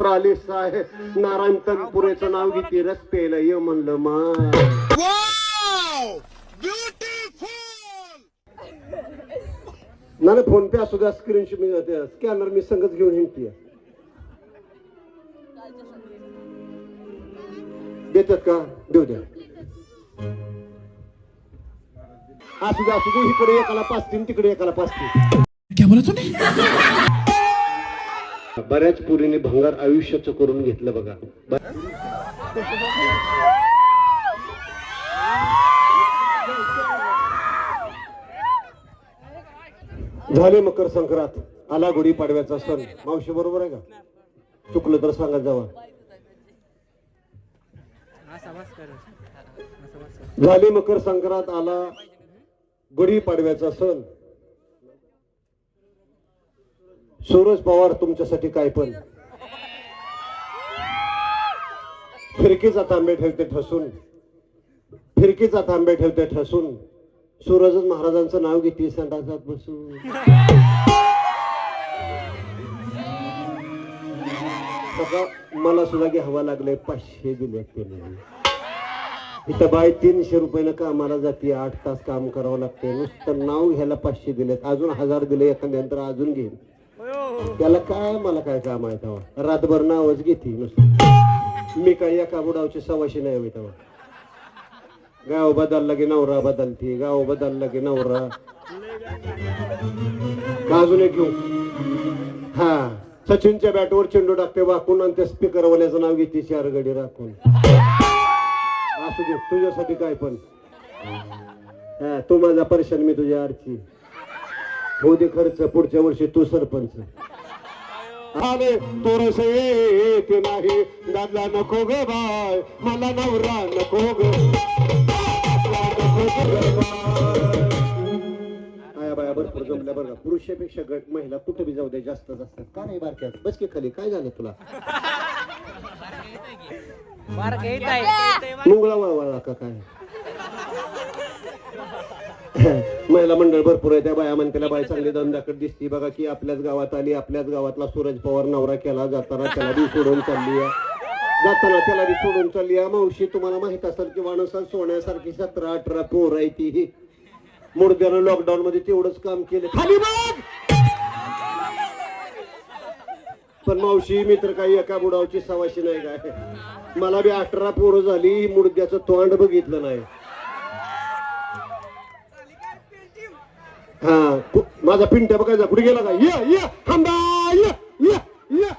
आली साहेब नारायण तनपुरेचं नाव घेते रस प्यायला ये म्हणलं मा नाही फोन पे असू द्या स्क्रीन स्कॅनर मी संगत घेऊन हिंडते देतात का? देऊ द्या. असू द्या असू दे इकडे एकाला पाच तीन तिकडे एकाला पाच तीन क्या बोला तूने? बऱ्याच पुरीने भंगार आयुष्याचं करून घेतलं बघा. झाले मकर संक्रांत. आला गुढी पाडव्याचा सण. मावशी बरोबर आहे का? चुकलं तर सांगा जावा झाली मकर संक्रांत आला गुढी पाडव्याचा सण. सूरज पवार तुमच्यासाठी काय पण. फिरकीचा थांबे ठेवते ठसून. फिरकीचा थांबे ठेवते ठसून. सूरजच महाराजांचं नाव घेते संडासात बसून. मला सुद्धा घ्यावा लागलंय पाचशे दिले इथं बाय तीनशे रुपयानं कामाला जाते आठ तास काम करावं लागते. नुसतं नाव घ्यायला पाचशे दिलेत. अजून हजार दिले एखाद्या अजून घेईन. त्याला काय मला काय काम आहे तेव्हा? रातभर नावच घेते नुसतं. मी काय एका बुडावची सवाशी नाही हवी तेव्हा. गाव बदलला की नवरा बदलते गाव बदलला की नवरा. अजून एक घेऊ हा सचिनच्या बॅटवर चेंडू टाकते वाकून आणि त्या स्पीकर वाल्याचं नाव घेते चार गडी राखून. असू दे तुझ्यासाठी काय पण. हा तू माझा परेशान मी तुझ्या आरची. होऊ दे खर्च पुढच्या वर्षी तू सरपंच. आले तोरस येते नाही. दादा नको ग बाय मला नवरा नको ग. आया बाया भरपूर जमल्या बरं पुरुषापेक्षा गट महिला कुठे बी जाऊ दे जास्त असतात. का नाही बारक्यात? बस की खाली. काय झालं तुला? मुंगळा वळवळला का काय? महिला मंडळ भरपूर आहे. त्या बाया म्हणते बाई चांगली दंदाकड दिसती. बघा की आपल्याच गावात आली. आपल्याच गावातला सूरज पवार नवरा केला जाताना त्याला बी सोडून चालली जाताना त्याला बी सोडून चालली या मावशी तुम्हाला माहीत असेल की माणसा सोन्यासारखी सतरा अठरा पोर आहे ती. ही मुडद्यानं लॉकडाऊन मध्ये तेवढंच काम केलं. खाली बघ! पण मावशी मी तर काही एका बुडावची सवाशी नाही काय मला बी अठरा पोरं झाली. मुडद्याचं तोंड बघितलं नाही. हा माझा पिंट्या बघायचा कुठे गेला का ये ये थांबा ये ये ये.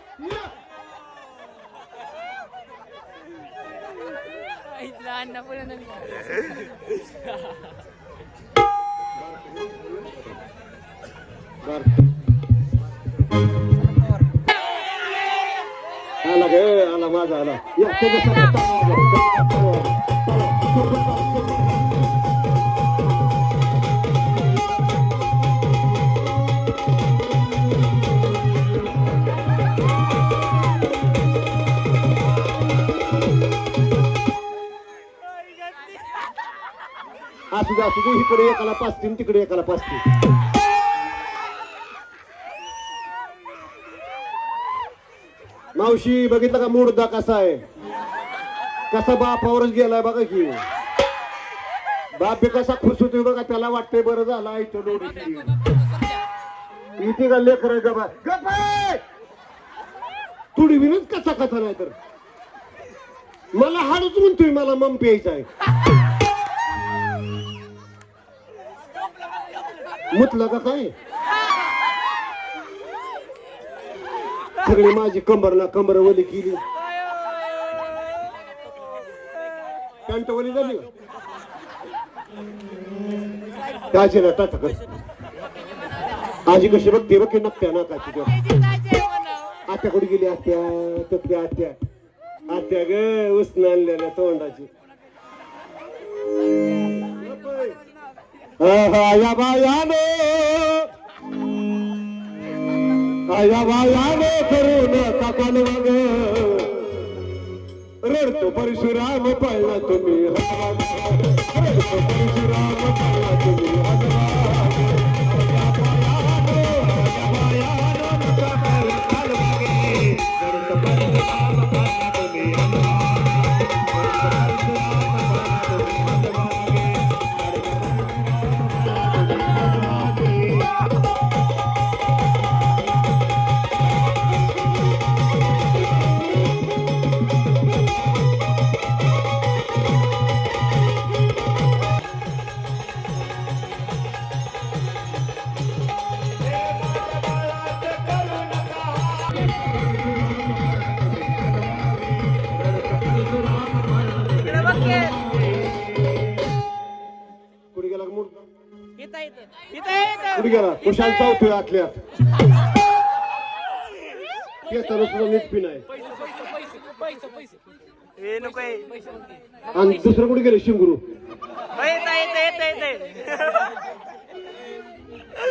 आला गे आला माझा आला असू दे असू दे इकडे एकाला पाच तीन तिकडे एकाला पाच तीन मावशी बघितलं का मुडदा कसा आहे? कसा बापावरच गेलाय बघा की. बाप कसा खुश होतोय बघा त्याला वाटतंय बरं झालं आईच्या डोळी इथे का लेकर तुडी विनच कसा कसा नाही तर. मला हाडच म्हणतोय मला मम प्यायचा आहे. मुतलं का काय? सगळी माझी कंबर ना कंबर वली केली. पॅन्ट वली झाली का? ना टाटा कर आजी कशी बघते बघ नक्त्या ना काची आत्या कुठे गेली आत्या? तपली आत्या. आत्या ग उसन आणलेल्या तोंडाची. या बायानो आया बायानो करून काकाल वाग रडतो परशुराम पळला तुम्ही हनुमान. रडतो परशुराम पळला तुम्ही हनुमान. गेला कुशाल चावतोय आतल्यात. येताना सुद्धा नीट पिन आहे. हे. आणि दुसरं कुठे गेले? शिंगुरू. हो.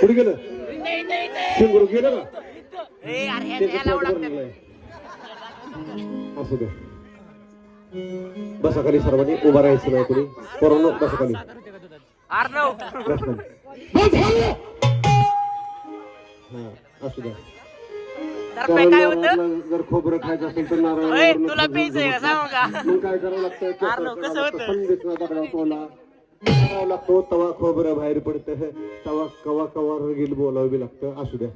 कुठे गेलं? शिंगुरू गेलं का. असू द्या बसा खाली सर्वांनी उभा राहायचं नाही कुणी. पोरांनो बसा असू द्या काय होतं? जर खोबरं खायचं असेल तर नारळ तुला प्यायचंय का? सांगू का? मग काय करावं लागतं कसं होतं? लागतो तवा खोबरं बाहेर पडतं. तवा कवा कवा रगील बोलावं बी लागतं. असू द्या.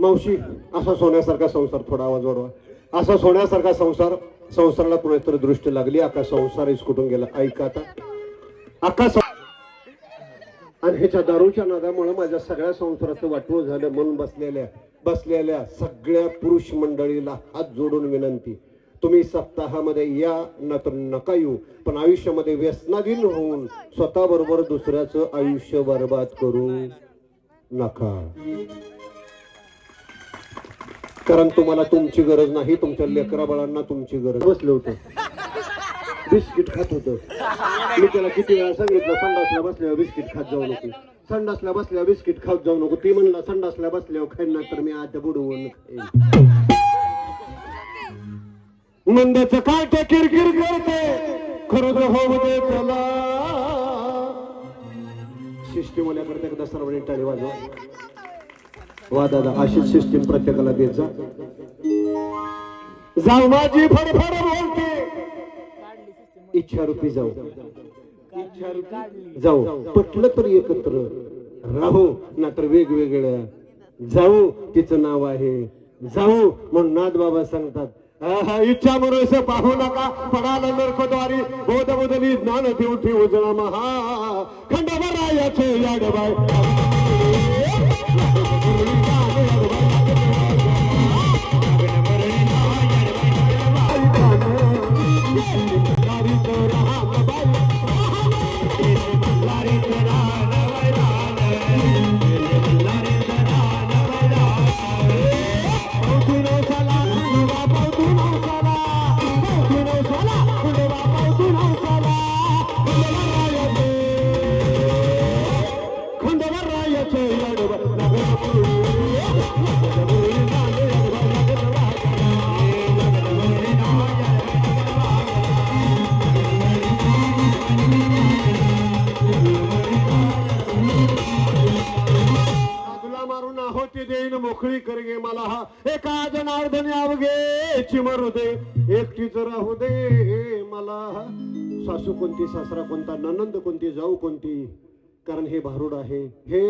मावशी असा सोन्यासारखा संसार थोडा आवाज वाढवा. असा सोन्यासारखा संसार संसाराला कुणीतरी दृष्टी लागली. अका संसार इसकुटून गेला. ऐका आता. सं- आणि ह्याच्या दारूच्या नादामुळे माझ्या सगळ्या संसाराचं वाटवं झालं म्हणून बसलेल्या बसलेल्या सगळ्या पुरुष मंडळीला हात जोडून विनंती. तुम्ही सप्ताहामध्ये या न तर नका येऊ पण आयुष्यामध्ये व्यसनाधीन होऊन स्वतः बरोबर दुसऱ्याचं आयुष्य बर्बाद करू नका. कारण तुम्हाला तुमची गरज नाही तुमच्या लेकराबाळांना तुमची गरज. बसले होते. बिस्किट खात होतं. मी त्याला किती वेळा सांगितलं संडासला बसल्यावर बिस्किट खात जाऊ नको. संडासला बसल्यावर बिस्किट खात जाऊ नको. ती म्हणला संडासला बसल्यावर खाईन तर मी आता बुडवून खाईन. मंदाचं काय ते किरकिर करते. खरं तर होऊ दे त्याला. सिस्टीम आल्याकडे एकदा सर्वांनी टाळी वाजवा. वा दादा अशीच सिस्टीम प्रत्येकाला देत जा. जाऊ माझी फडफड बोलते. इच्छा रूपी जाऊ. इच्छा रूपी जाऊ. पटलं तर एकत्र राहू नाहीतर वेगवेगळ्या. जाऊ तिचं नाव आहे. जाऊ म्हणून नाथ बाबा सांगतात इच्छा मनुष्य पाहू नका. पडाल नरकद्वारी. बोध बदली ज्ञान देऊ ठेवू जळा महा. खंडवरायाचे याडबाय Thank. सासू कोणती सासरा कोणता ननंद कोणती जाऊ कोणती? कारण हे भारूड आहे. हे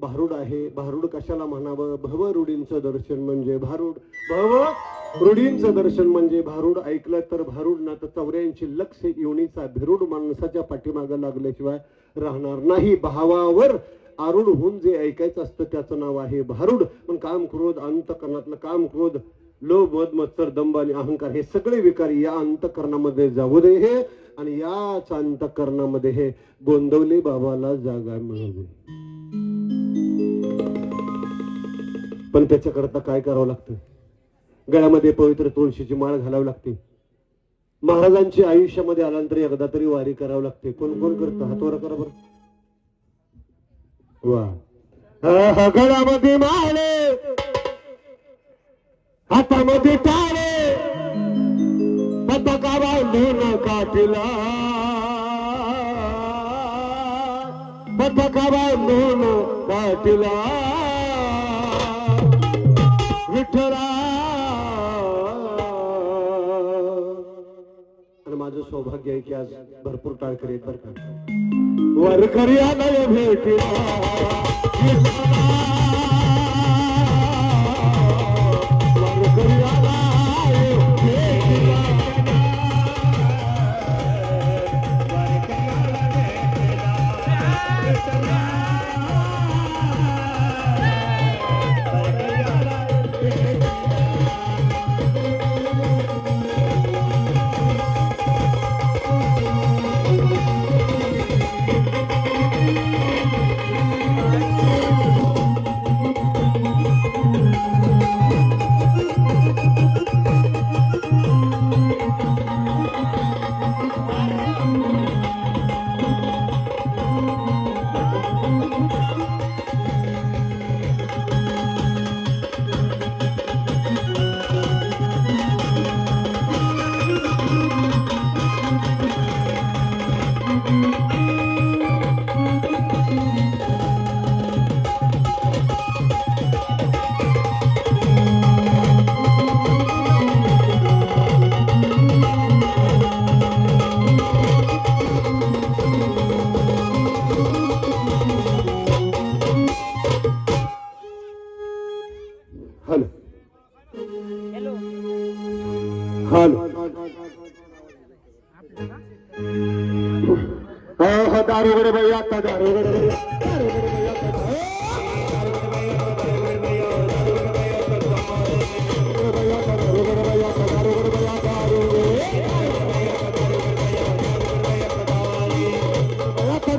भारूड आहे. भारूड कशाला म्हणावं? भव रूढींचं दर्शन म्हणजे भारूड. भव रूढींचं दर्शन म्हणजे भारूड. ऐकलं तर भारूड ना तर चौऱ्याऐंशी लक्ष येऊनीचा भिरूड माणसाच्या पाठीमागं लागल्याशिवाय राहणार नाही. भावावर आरूढ होऊन जे ऐकायचं असतं त्याचं नाव आहे भारूड. पण काम क्रोध अंतकरणातलं काम क्रोध. लोभ मध मत्सर दंभ आणि अहंकार हे सगळे विकार या अंतकरणामध्ये जाऊ दे हे आणि याच अंतकरणामध्ये हे गोंदवले बाबाला जागा मिळू दे. पण त्याच्याकरता काय करावं लागतं? गळ्यामध्ये पवित्र तुळशीची माळ घालावी लागते. महाराजांची आयुष्यामध्ये आल्यानंतर एकदा तरी वारी करावी लागते. कोण कोण करतं? हातवर करा बरं. वा. गळ्यामध्ये माळे हातामध्ये टाळे पताका बांधून काठीला. पताका बांधून काठीला. विठ्ठला. आणि माझं सौभाग्य आहे की आज भरपूर टाळकरी आहेत बरं का. वरकरी आलय भेटीला.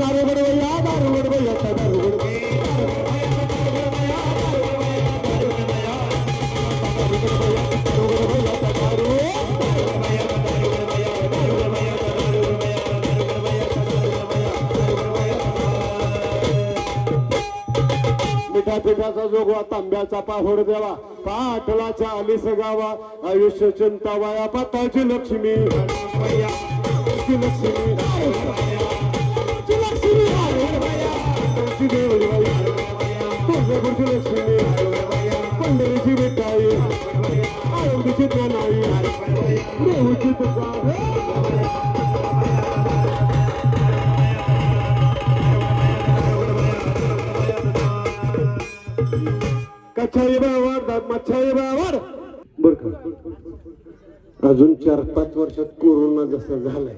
I'm बाई जोगवा तांब्याचा पाहोड द्यावा पाटलाच्या आलीस गावा आयुष्य चिंता वाया पाताची लक्ष्मी. लक्ष्मी. लक्ष्मी. पंढरीची मिठाई. आळंदीची नाही देऊची तुझा. कच्छाई बावर दात बावर बर का? अजून चार पाच वर्षात कोरोना जसा झालाय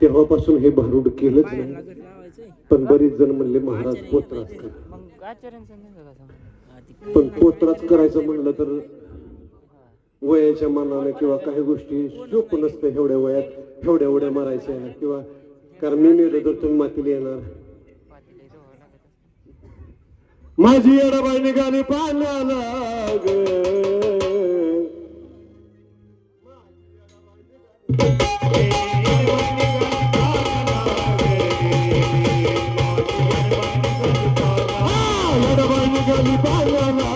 तेव्हापासून हे भारूड केलंच नाही. पण बरीच जण म्हणले महाराज पोत्राच करा. पण पोत्राच करायचं म्हणलं तर वयाच्या मनाने किंवा काही गोष्टी शोक नसतं एवढ्या वयात एवढ्या एवढ्या मारायच्या किंवा कारण मी मेलो तर तुम्ही मातीला येणार. माझी येडाबाई निघाली पाण्याला ग आ, येडाबाई निघाली पाण्याला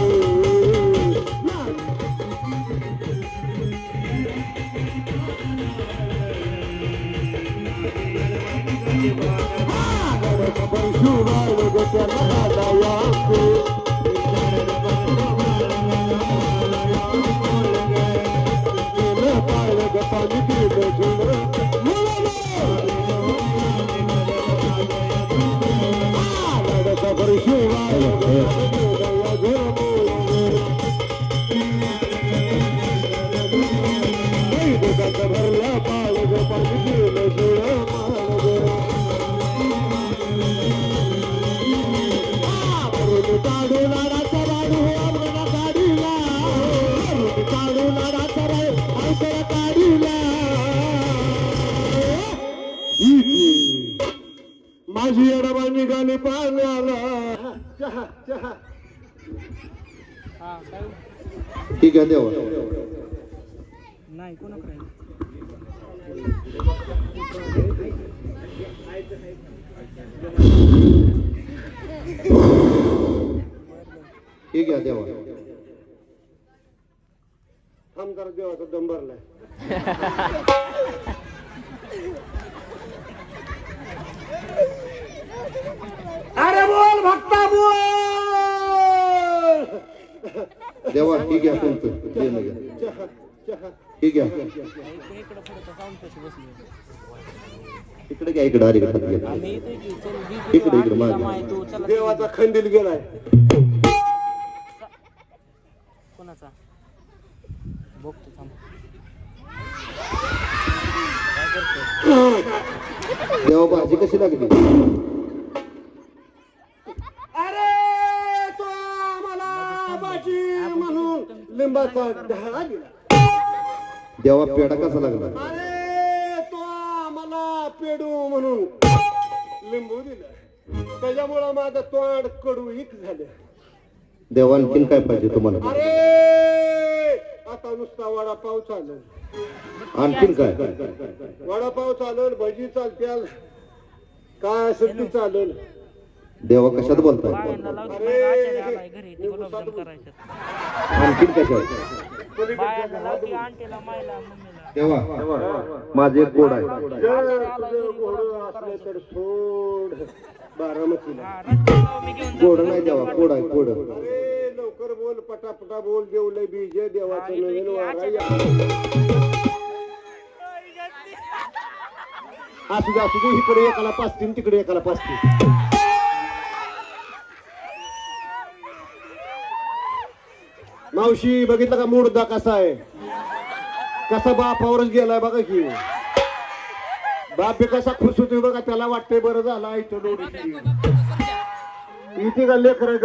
ग. माझी येडबा निघाली पाण्याला चहा चहा हा काय ठीक आहे देवा. नाही कोणाकडे ठीक आहे देवा. थांब जरा देवाचा दम भरलाय. अरे बोल भक्ता बोल! देवा ठीक आहे तुमचं देणं घ्या. इकडे इकडे घ्या इकडे अरे इकडे, इकडे, मागे. देवाचा खंदील गेलाय. कोणाचा? बघतो थांब. देवा भाजी कशी लागली? म्हणून लिंबाचा ढाळा दिला. देवा पेडा कसा लागला? अरे तो आम्हाला पेडू म्हणून लिंबू दिला. त्याच्यामुळं माझं तोंड कडू हिक झालं. देवा आणखीन काय पाहिजे तुम्हाला? अरे आता नुसता वडापाव चालेल आणखीन काय? वडापाव चालेल भजी चालत्याल काय ती चालेल देवा कशात बोलताय? आणखीन मम्मीला. देवा. माझे एक गोड आहे. हा गोड नाही देवा गोड आहे गोड. अरे लवकर बोल पटापटा बोल देवलय बीजे देवाचं हा, नवीन वारा. असू दे असू दे इकडे एकाला पाच तीन तिकडे एकाला पाच मावशी बघितलं का मुर्दा कसा आहे? कसा बापावरच गेलाय बघा की. बाप बी कसा खुश होतोय बघा त्याला वाटतंय बरं झालं इथं लोडी इथे का लेकर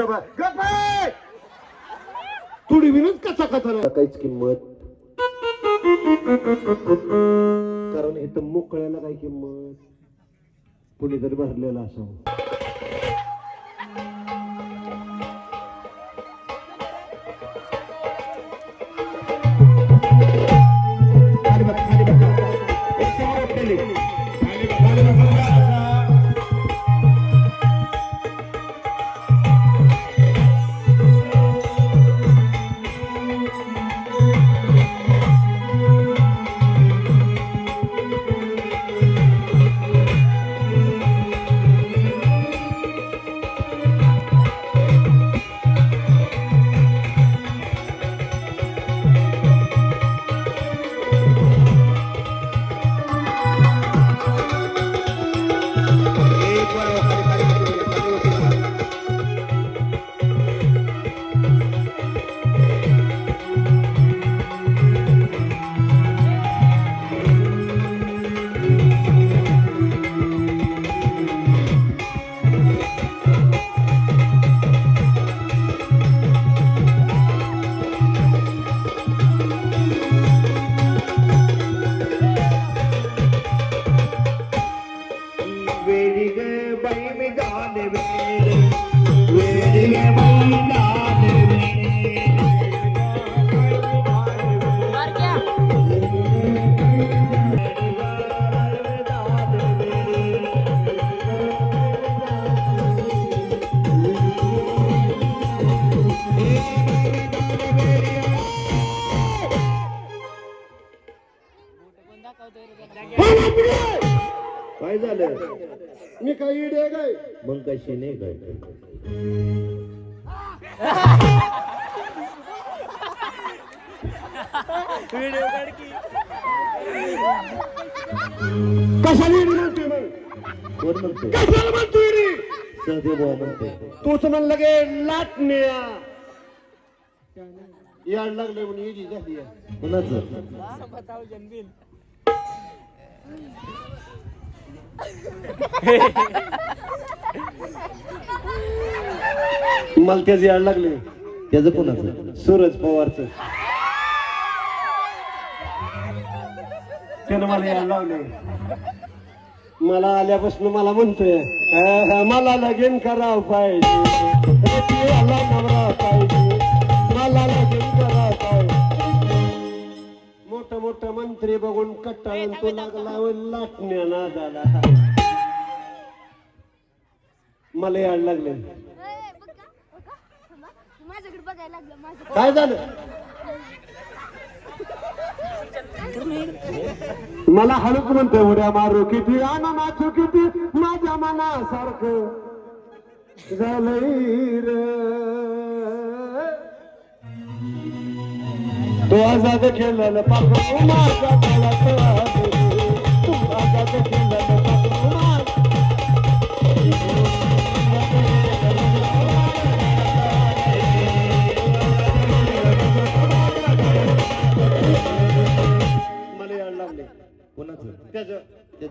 थोडी विनच कसा कथा काहीच किंमत. कारण इथं मोकळ्याला काही किंमत? कुणीतरी भरलेला असावं. की. कशाला इडी म्हणतोय मग कोण म्हणतो कशाला म्हणतोय इडी सहदेव भाऊ म्हणतो तूच म्हणलं गे लाटण्या याड लागले म्हणून इडी झाली. कोणाचं? मला त्याचे याड लागले. त्याचं कोणाचं? सूरज पवारच. त्यानं मला याड लावले मला आल्यापासून मला म्हणतोय "अं, मला लगीन करावं पाहिजे. मला नवरा पाहिजे. मला लगीन करावं पाहिजे. मोठ मोठ मंत्री बघून कट्टाळून तो लागला लाटण्या नादाला मला याड लागले ए, बघा, बघा, थांबा. माझ्याकडे बघायला लागलं माझं. काय झालं? मला हळूक म्हणते उड्या मारू किती आना नाचू किती माझ्या मनासारखं. झालंय रे. तो आजाद खेळलेलं पाकू तू आजाद खेळलेलं.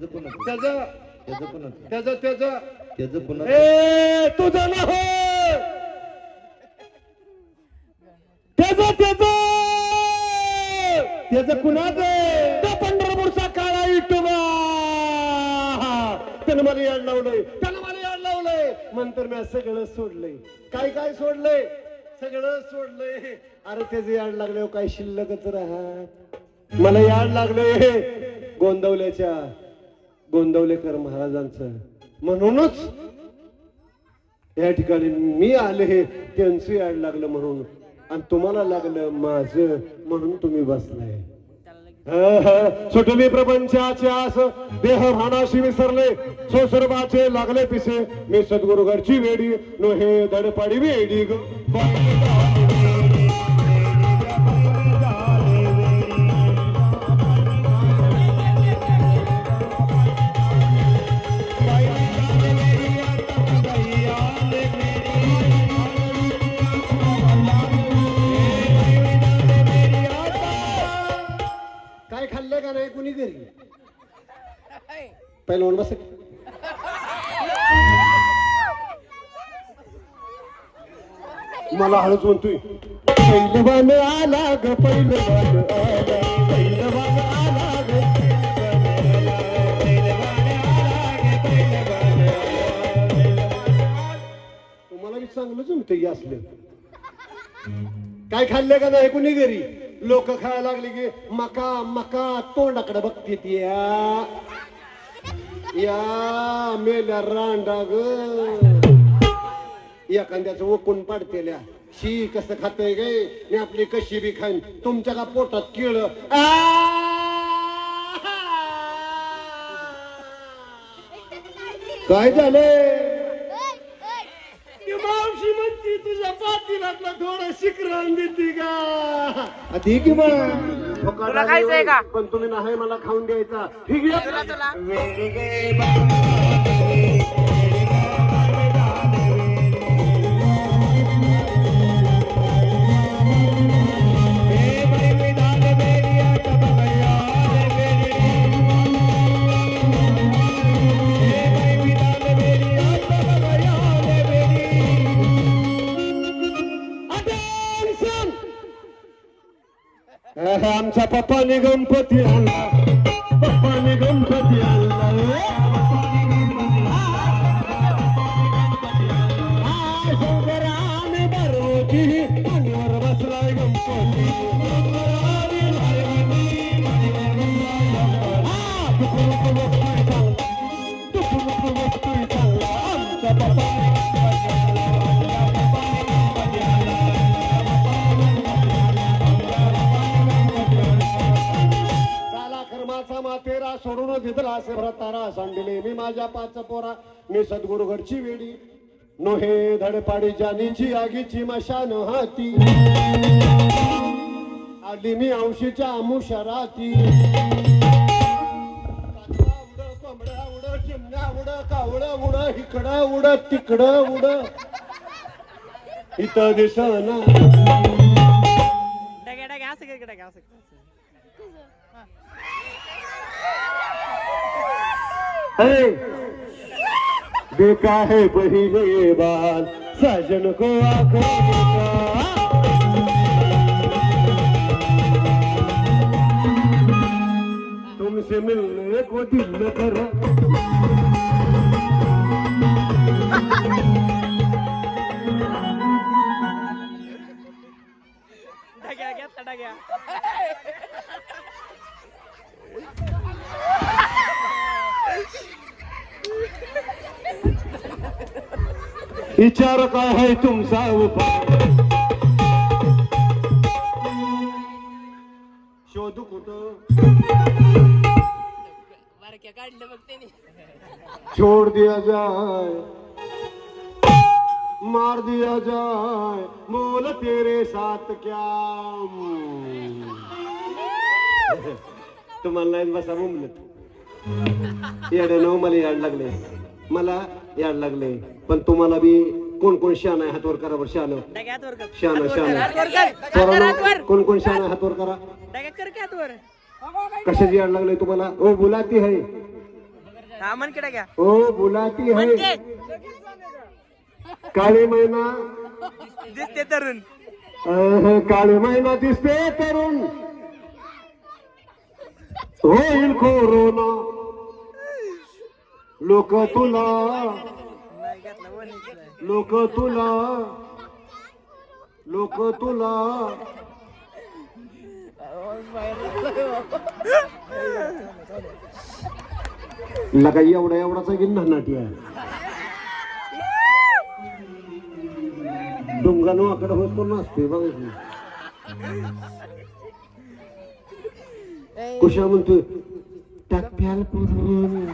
त्याचं कोणाचं त्याचं त्याचं कोणाचं त्याचं त्याचं त्याचं कोणाचं ए तुझं ना हो त्याचं त्याचं त्याचं कुणाचं? त्या पंढरपूरचा काळा इटोबा! त्यानं मला याड लावलंय. त्यानं मला याड लावलंय. नंतर मी सगळं सोडलंय. काय काय सोडलंय? सगळं सोडलंय. अरे त्याचे याड लागल्यावर काय शिल्लकच राहत? मला याड लागलंय. गोंदवल्याच्या गोंदवलेकर महाराजांचं. म्हणूनच या ठिकाणी मी आले त्यांचं याड लागलं म्हणून. आणि तुम्हाला लागलं माझं म्हणून तुम्ही बसलाय सुटली प्रपंचाच्या आस देह भानाशी विसरले. सोसरबाचे लागले पिसे. मी सद्गुरु घरची वेडी नो हे धडपाडी वेडी ग. पहिलवान बस. मला हळूच म्हणतोय. पहिलवान आला ग आला आला ग तुम्हाला मी चांगलं जमतं की असले. काय खाल्ले का नाही कुणी घरी? लोक खायला लागले की मका मका तोंडाकडे बघते ती या. या मेल्या रांडा ग. एखाद्याचं ओकून पाडतेल्या. शी कसं खातय गे? मी आपली कशी बी खाईन? तुमच्या का पोटात किळ? काय झालं ती मावशी म्हणती तुझ्या पातीलातला थोडं शिकरण देते का? आधी की मग? तुला खायचंय का? पण तुम्ही नाही मला खाऊन द्यायचा. ठीक आहे. बापाने गणपती आणला. पाच पोरा. मी सद्गुरुगडची वेडी. नोहे धडपाडी जानीची आगीची मशान हाती. आली मी उड कावड उड इकडं उड तिकडं उड इथं असं कर. अरे देखा है पहले बार सजन को आंखों। तुमसे मिलने को दिल न करा डग्या घेतला डग्या विचार काय है तुमचा उपाय? शोधू कुठं? छोड़ दिया जाए मार दिया जाए मोल तेरे साथ क्या तुम्हाला नाही बसा मुमलत येडे नऊ मला याड लागले मला याड लागले. पण तुम्हाला बी कोण कोण शान आहे हातवर करा बरं शान. शान हातवर शान. कोण कोण शान आहे हातवर करा. कशाची याड लागले तुम्हाला? ओ बुलाती है हा ओ बुलाती है काळी मैना. दिसते तरुण. काळी मैना दिसते तरुण. होईल कोरोना लोक तुला लोक तुला लोक तुला. लगा एवढा एवढाचा गिन्ना नाटी आहे डोंगानो आकडे होत पण नसते बघा. कुशा म्हणतो टप्प्याल पुरून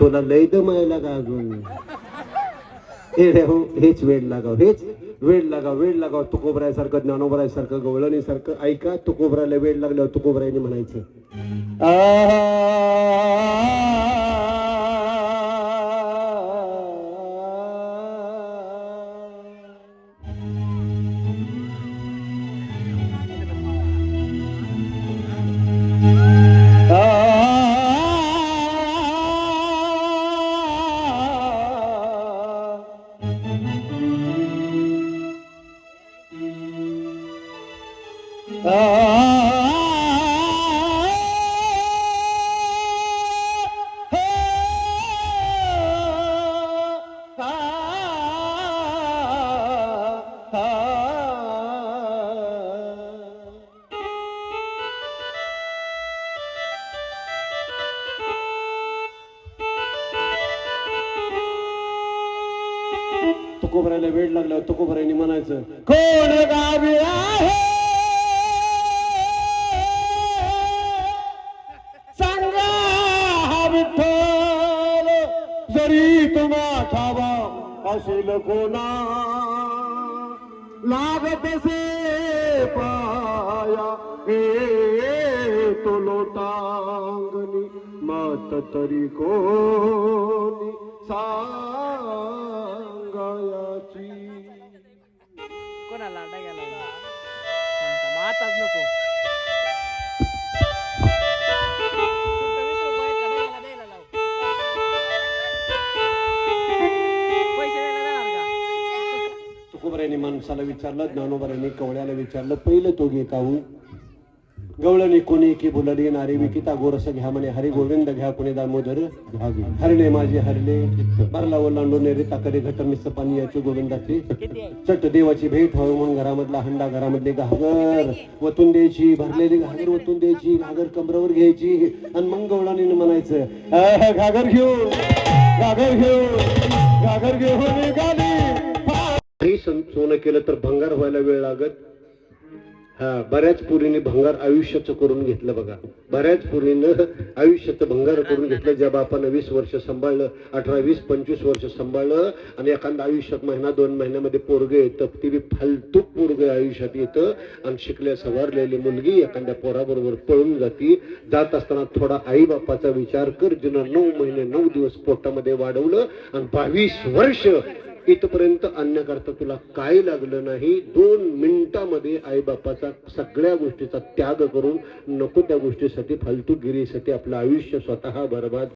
तुला लय दमायला का अजून. हे हो हेच वेळ लागाव हेच वेळ लागाव वेळ लागाव. तुकोबरायसारखं ज्ञानोबरायसारखं गवळणीसारखं ऐका तुकोबरायला वेळ लागल्यावर तुकोबरायने म्हणायचं. तरी तुम्हा छावा असेल कोणा लागत से पाया. हे तो लोटांगणी. मात तरी कोणी सांगायाची. कोणाला डाग्याला थांब, नको. माणसाला विचारलं ज्ञानोबरायने कवळ्याला विचारलं पहिलं तो घे काहू गवळणी कोणी की बुलडी नारी विकिता गोरस घ्या म्हणे हरी गोविंद घ्या कोणी दामोदर. हरणे माझे हरले बरला ओलांडून रीता करे घट मिस पाणी याची गोविंदाची. चट देवाची भेट व्हावी म्हणून घरामधला हंडा घरामधली घागर. वतून द्यायची भरलेली घागर वतून द्यायची घागर कमरावर घ्यायची. आणि मग गवळाने म्हणायचं "अह, घागर घेऊन घागर घेऊन घागर घेऊन निघाली काही सोनं केलं तर भंगार व्हायला वेळ लागत. हा बऱ्याच पुरीने भंगार आयुष्याचं करून घेतलं बघा. बऱ्याच पुरीनं आयुष्याचं भंगार करून घेतलं. ज्या बापानं वीस वर्ष सांभाळलं अठरा वीस पंचवीस वर्ष सांभाळलं आणि एखादा आयुष्यात महिना दोन महिन्यामध्ये पोरग येतं. ती बी फालतू पोरग आयुष्यात येतं आणि शिकल्या सवारलेली मुलगी एखाद्या पोराबरोबर पळून जाती. जात असताना थोडा आई बापाचा विचार कर. जिनं नऊ महिने नऊ दिवस पोटामध्ये वाढवलं आणि बावीस वर्ष इथपर्यंत आणण्याकरता तुला काय लागलं नाही. दोन मिनिटामध्ये आई बापाचा सगळ्या गोष्टीचा त्याग करून नको त्या गोष्टीसाठी फालतूगिरीसाठी आपलं आयुष्य स्वतः बरबाद.